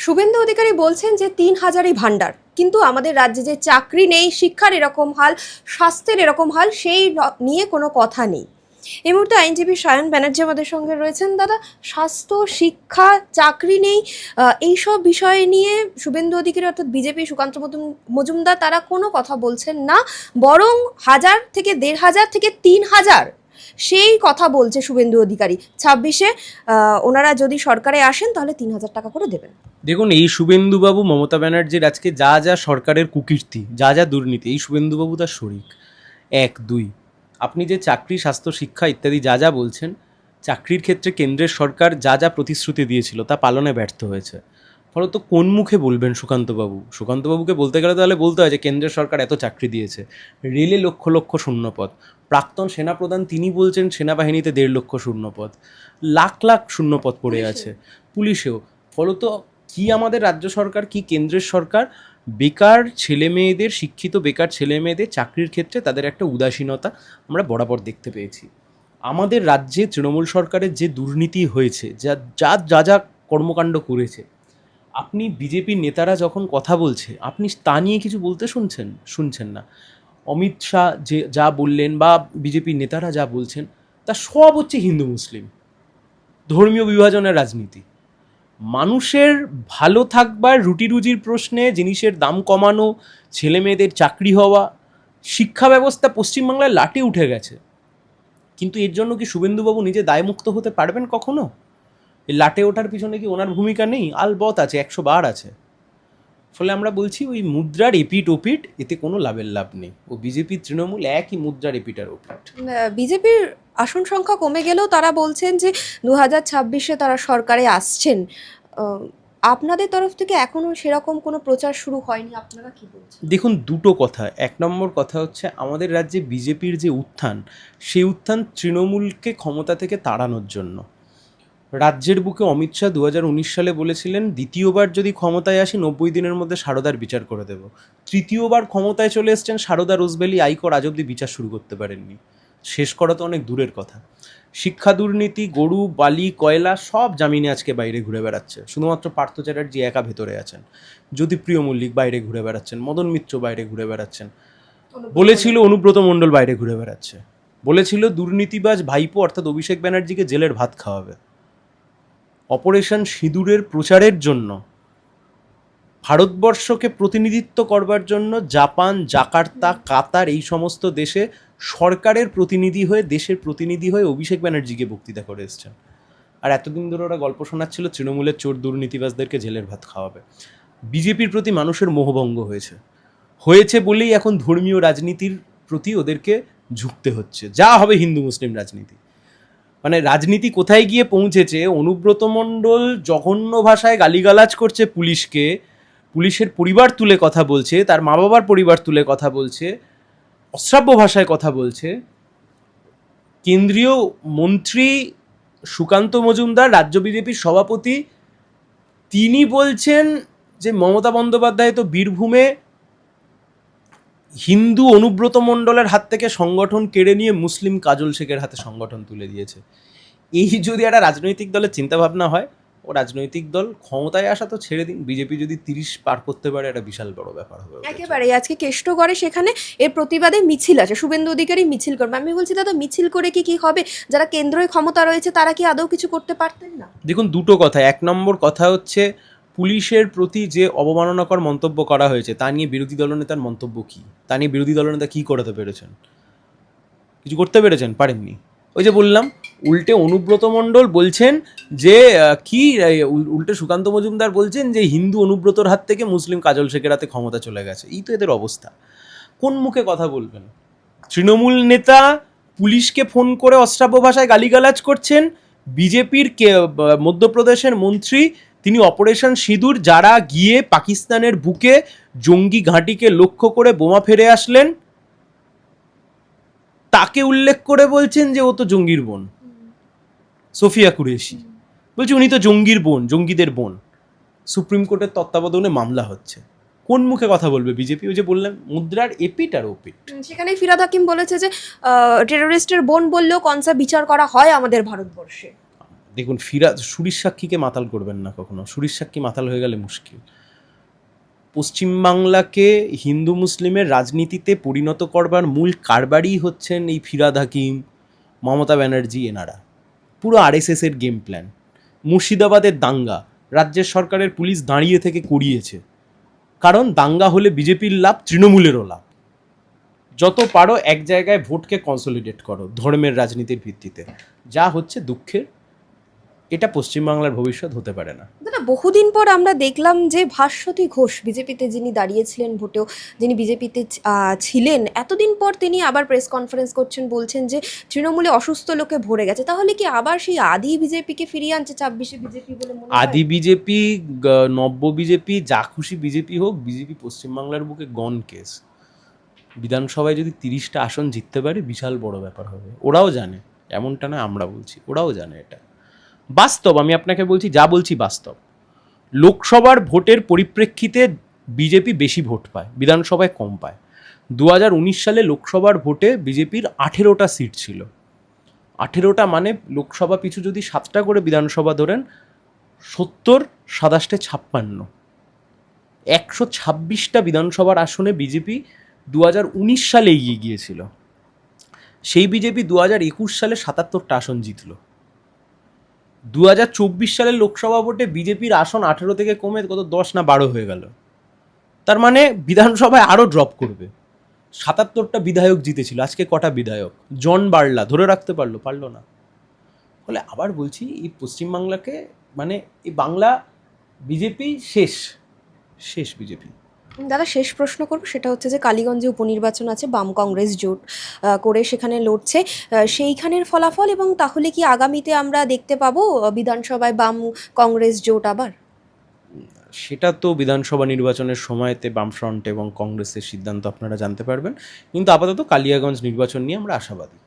শুভেন্দু অধিকারী বলছেন যে তিন হাজারই ভান্ডার কিন্তু আমাদের রাজ্যে যে চাকরি নেই, শিক্ষার এরকম হাল, স্বাস্থ্যের এরকম হাল, সেই নিয়ে কোনো কথা নেই। এই মুহূর্তে আইনজীবী সায়ন ব্যানার্জি আমাদের সঙ্গে রয়েছেন। দাদা, স্বাস্থ্য, শিক্ষা, চাকরি নেই এইসব বিষয় নিয়ে শুভেন্দু অধিকারী অর্থাৎ বিজেপি, সুকান্ত মজুমদার, তারা কোনো কথা বলছেন না। বরং হাজার থেকে দেড় হাজার থেকে তিন হাজার সেই কথা বলছে শুভেন্দু অধিকারী। ছাব্বিশে ওনারা যদি সরকারে আসেন তাহলে তিন হাজার টাকা করে দেবেন। দেখুন, এই শুভেন্দুবাবু, মমতা ব্যানার্জির আজকে যা যা সরকারের কুকীর্তি, যা যা দুর্নীতি, এই শুভেন্দুবাবু তার শরিক। এক, দুই, আপনি যে চাকরি, স্বাস্থ্য, শিক্ষা ইত্যাদি যা যা বলছেন, চাকরির ক্ষেত্রে কেন্দ্রের সরকার যা যা প্রতিশ্রুতি দিয়েছিল তা পালনে ব্যর্থ হয়েছে। ফলত কোন মুখে বলবেন সুকান্তবাবু? সুকান্তবাবুকে বলতে গেলে তাহলে বলতে হয় যে কেন্দ্রের সরকার এত চাকরি দিয়েছে। রেলে লক্ষ লক্ষ শূন্যপদ। প্রাক্তন সেনাপ্রধান তিনি বলছেন সেনাবাহিনীতে দেড় লক্ষ শূন্যপদ। লাখ লাখ শূন্যপদ পড়ে আছে। পুলিশেও। ফলত কি আমাদের রাজ্য সরকার কি কেন্দ্রের সরকার? বেকার ছেলে মেয়েদের শিক্ষিত বেকার ছেলে মেয়েদের চাকরির ক্ষেত্রে তাদের একটা উদাসীনতা আমরা বরাবর দেখতে পেয়েছি। আমাদের রাজ্যে তৃণমূল সরকারের যে দুর্নীতি হয়েছে যা যা যা যা কর্মকাণ্ড করেছে আপনি বিজেপির নেতারা যখন কথা বলছে, আপনি তা নিয়ে কিছু বলতে শুনছেন? শুনছেন না। অমিত শাহ যে, যা বললেন বা বিজেপির নেতারা যা বলছেন, তা সব হচ্ছে হিন্দু মুসলিম। ধর্মীয় বিভাজনের রাজনীতি। মানুষের ভালো থাকবার রুটি রুজির প্রশ্নে জিনিসের দাম কমানো ছেলে মেয়েদের চাকরি হওয়া, শিক্ষা ব্যবস্থা পশ্চিমবাংলায় লাটে উঠে গেছে। কিন্তু এর জন্য কি শুভেন্দুবাবু নিজে দায়মুক্ত হতে পারবেন কখনো? এই লাটে ওঠার পিছনে কি ওনার ভূমিকা নেই? আলবত আছে একশো বার আছে। ফলে আমরা বলছি ওই মুদ্রার এপিট ওপিট এতে কোনো লাভের লাভ নেই। ও বিজেপি তৃণমূল একই মুদ্রার এপিট আর ওপিট বিজেপির আসন সংখ্যা কমে গেলেও তারা বলছেন যে দু হাজার ছাব্বিশে তারা সরকারে আসছেন। আপনাদের তরফ থেকে এখনও সেরকম কোনো প্রচার শুরু হয়নি আপনারা কি বলছেন? দেখুন দুটো কথা। এক নম্বর কথা হচ্ছে আমাদের রাজ্যে বিজেপির যে উত্থান সেই উত্থান তৃণমূলকে ক্ষমতা থেকে তাড়ানোর জন্য। রাজ্যের বুকে অমিত শাহ দু হাজার উনিশ সালে বলেছিলেন দ্বিতীয়বার যদি ক্ষমতায় আসি নব্বই দিনের মধ্যে সারদার বিচার করে দেব। তৃতীয়বার ক্ষমতায় চলে এসছেন সারদা রোজবেলি আইকর আজ অব্দি বিচার শুরু করতে পারেননি। শেষ করা তো অনেক দূরের কথা। শিক্ষা দুর্নীতি গরু বালি কয়লা সব জামিনে আজকে বাইরে ঘুরে বেড়াচ্ছে। শুধুমাত্র পার্থ চ্যাটার্জি একা ভেতরে আছেন। জ্যোতিপ্রিয় মল্লিক বাইরে ঘুরে বেড়াচ্ছেন মদন মিত্র বাইরে ঘুরে বেড়াচ্ছেন। বলেছিল অনুব্রত মণ্ডল বাইরে ঘুরে বেড়াচ্ছে। বলেছিল দুর্নীতিবাজ ভাইপো অর্থাৎ অভিষেক ব্যানার্জিকে জেলের ভাত খাওয়াবে। অপারেশন সিঁদুরের প্রচারের জন্য। ভারতবর্ষকে প্রতিনিধিত্ব করবার জন্য জাপান, জাকার্তা, কাতার এই সমস্ত দেশে সরকারের প্রতিনিধি হয়ে, দেশের প্রতিনিধি হয়ে অভিষেক ব্যানার্জিকে বক্তৃতা করে এসছেন। আর এতদিন ধরে ওরা গল্প শোনাচ্ছিল, তৃণমূলের চোর দুর্নীতিবাজদেরকে জেলের ভাত খাওয়াবে। বিজেপির প্রতি মানুষের মোহভঙ্গ হয়েছে। হয়েছে বলেই এখন ধর্মীয় রাজনীতির প্রতি ওদেরকে ঝুঁকতে হচ্ছে। যা হবে হিন্দু মুসলিম রাজনীতি। মানে রাজনীতি কোথায় গিয়ে পৌঁছেছে? অনুব্রত মণ্ডল জঘন্য ভাষায় গালিগালাজ করছে পুলিশকে। পুলিশের পরিবার তুলে কথা বলছে, তার মা বাবার পরিবার তুলে কথা বলছে, অশ্রাব্য ভাষায় কথা বলছে। কেন্দ্রীয় মন্ত্রী সুকান্ত মজুমদার, রাজ্য বিজেপির সভাপতি, তিনি বলছেন যে মমতা বন্দ্যোপাধ্যায় তো বীরভূমে হিন্দু অনুব্রত মণ্ডলের হাত থেকে সংগঠন কেড়ে নিয়ে মুসলিম কাজল শেখের হাতে সংগঠন তুলে দিয়েছে। এই যদি একটা রাজনৈতিক দলের চিন্তাভাবনা হয় ও রাজনৈতিক দল ক্ষমতায় আসা তো ছেড়ে দিন। বিজেপি যদি তিরিশ পার করতে পারে একটা বিশাল বড় ব্যাপার হবে। একেবারে আজকে কেষ্টগড়ে সেখানে এর প্রতিবাদে মিছিল আছে। শুভেন্দু অধিকারী মিছিল করবে। আমি বলছি দাদা মিছিল করে কি কি হবে? যারা কেন্দ্রীয় ক্ষমতা রয়েছে তারা কি আদৌ কিছু করতে পারতেন না? দেখুন দুটো কথা। এক নম্বর কথা হচ্ছে পুলিশের প্রতি যে অবমাননাকর মন্তব্য করা হয়েছে, তা নিয়ে বিরোধী দলনেতার মন্তব্য কী? তা নিয়ে বিরোধী দলনেতা কী করতে পেরেছেন? কিছু করতে পেরেছেন? পারেননি। ওই যে বললাম, উল্টে অনুব্রত মণ্ডল বলছেন যে কি উল্টে সুকান্ত মজুমদার বলছেন যে, হিন্দু অনুব্রতর হাত থেকে মুসলিম কাজল শেখের হাতে ক্ষমতা চলে গেছে। এই তো এদের অবস্থা। কোন মুখে কথা বলবেন? তৃণমূল নেতা পুলিশকে ফোন করে অশ্রাব্য ভাষায় গালিগালাজ করছেন। বিজেপির কে মধ্যপ্রদেশের মন্ত্রী তিনি অপারেশন সিঁদুর যারা গিয়ে পাকিস্তানের বুকে জঙ্গি ঘাঁটিকে লক্ষ্য করে বোমা ফেরে আসলেন তাকে উল্লেখ করে বলছেন যে ও তো জঙ্গির বোন। সোফিয়া কুরেশি। বলছে উনি তো জঙ্গির বোন জঙ্গিদের বোন। সুপ্রিম কোর্টের তত্ত্বাবধানে মামলা হচ্ছে। কোন মুখে কথা বলবে বিজেপি? ওই যে বললাম মুদ্রার এপিট আর ওপিট সেখানে ফিরাদ হাকিম বলেছে যে টেরোরিস্টের বোন বললেও কনসা বিচার করা হয় আমাদের ভারতবর্ষে। দেখুন, ফিরা সুরির সাক্ষীকে মাতাল করবেন না কখনো। সুরির সাক্ষী মাতাল হয়ে গেলে মুশকিল। পশ্চিমবাংলাকে হিন্দু মুসলিমের রাজনীতিতে পরিণত করবার মূল কারবারই হচ্ছেন এই ফিরাদ হাকিম, মমতা ব্যানার্জি, এনারা। পুরো আরএসএস এর গেম প্ল্যান মুর্শিদাবাদের দাঙ্গা রাজ্যের সরকারের পুলিশ দাঁড়িয়ে থেকে করিয়েছে। কারণ দাঙ্গা হলে বিজেপির লাভ, তৃণমূলেরও লাভ। যত পারো এক জায়গায় ভোটকে কনসলিডেট করো ধর্মের রাজনীতির ভিত্তিতে। যা হচ্ছে দুঃখের এটা পশ্চিমবাংলার ভবিষ্যৎ হতে পারে না। দাদা বহুদিন পর আমরা দেখলাম যে ভাস্বতী ঘোষ বিজেপিতে যিনি দাঁড়িয়েছিলেন ভোটেও যিনি বিজেপিতে ছিলেন এতদিন পর তিনি আবার প্রেস কনফারেন্স করছেন বলছেন যে তৃণমূলে অসুস্থ লোকে ভরে গেছে। তাহলে কি আবার সেই আদি বিজেপিকে ফিরিয়ে আনছে ছাব্বিশে বিজেপি বলে মনে আদি বিজেপি নব্য বিজেপি যা খুশি বিজেপি হোক বিজেপি পশ্চিমবাংলার বুকে গন কেস। বিধানসভায় যদি তিরিশটা আসন জিততে পারে বিশাল বড় ব্যাপার হবে। ওরাও জানে এমনটা না আমরা বলছি ওরাও জানে এটা। বাস্তব, আমি আপনাকে বলছি, যা বলছি বাস্তব। লোকসভার ভোটের পরিপ্রেক্ষিতে বিজেপি বেশি ভোট পায়, বিধানসভায় কম পায়। দু হাজার উনিশ সালে লোকসভার ভোটে বিজেপির আঠেরোটা সিট ছিল। আঠেরোটা মানে লোকসভা পিছু যদি সাতটা করে বিধানসভা ধরেন, সত্তর, সাতাশটে ছাপ্পান্ন। একশো ছাব্বিশটা বিধানসভার আসনে বিজেপি দু হাজার উনিশ সালে এগিয়ে গিয়েছিল। সেই বিজেপি দু হাজার একুশ সালে সাতাত্তরটা আসন জিতল। দু হাজার চব্বিশ সালের লোকসভা ভোটে বিজেপির আসন আঠেরো থেকে কমে কত দশ না বারো হয়ে গেল। তার মানে বিধানসভায় আরও ড্রপ করবে। সাতাত্তরটা বিধায়ক জিতেছিল, আজকে কটা বিধায়ক? জন বাড়লা ধরে রাখতে পারল পারল না। ফলে আবার বলছি, এই পশ্চিমবাংলাকে মানে এই বাংলা বিজেপি শেষ শেষ বিজেপি। দাদা, শেষ প্রশ্ন করব, সেটা হচ্ছে যে কালীগঞ্জে উপনির্বাচন আছে, বাম কংগ্রেস জোট করে সেখানে লড়ছে। সেইখানের ফলাফল এবং তাহলে কি আগামীতে আমরা দেখতে পাবো বিধানসভায় বাম কংগ্রেস জোট আবার? সেটা তো বিধানসভা নির্বাচনের সময়তে বামফ্রন্ট এবং কংগ্রেসের সিদ্ধান্ত আপনারা জানতে পারবেন। কিন্তু আপাতত কালিয়াগঞ্জ নির্বাচন নিয়ে আমরা আশাবাদী।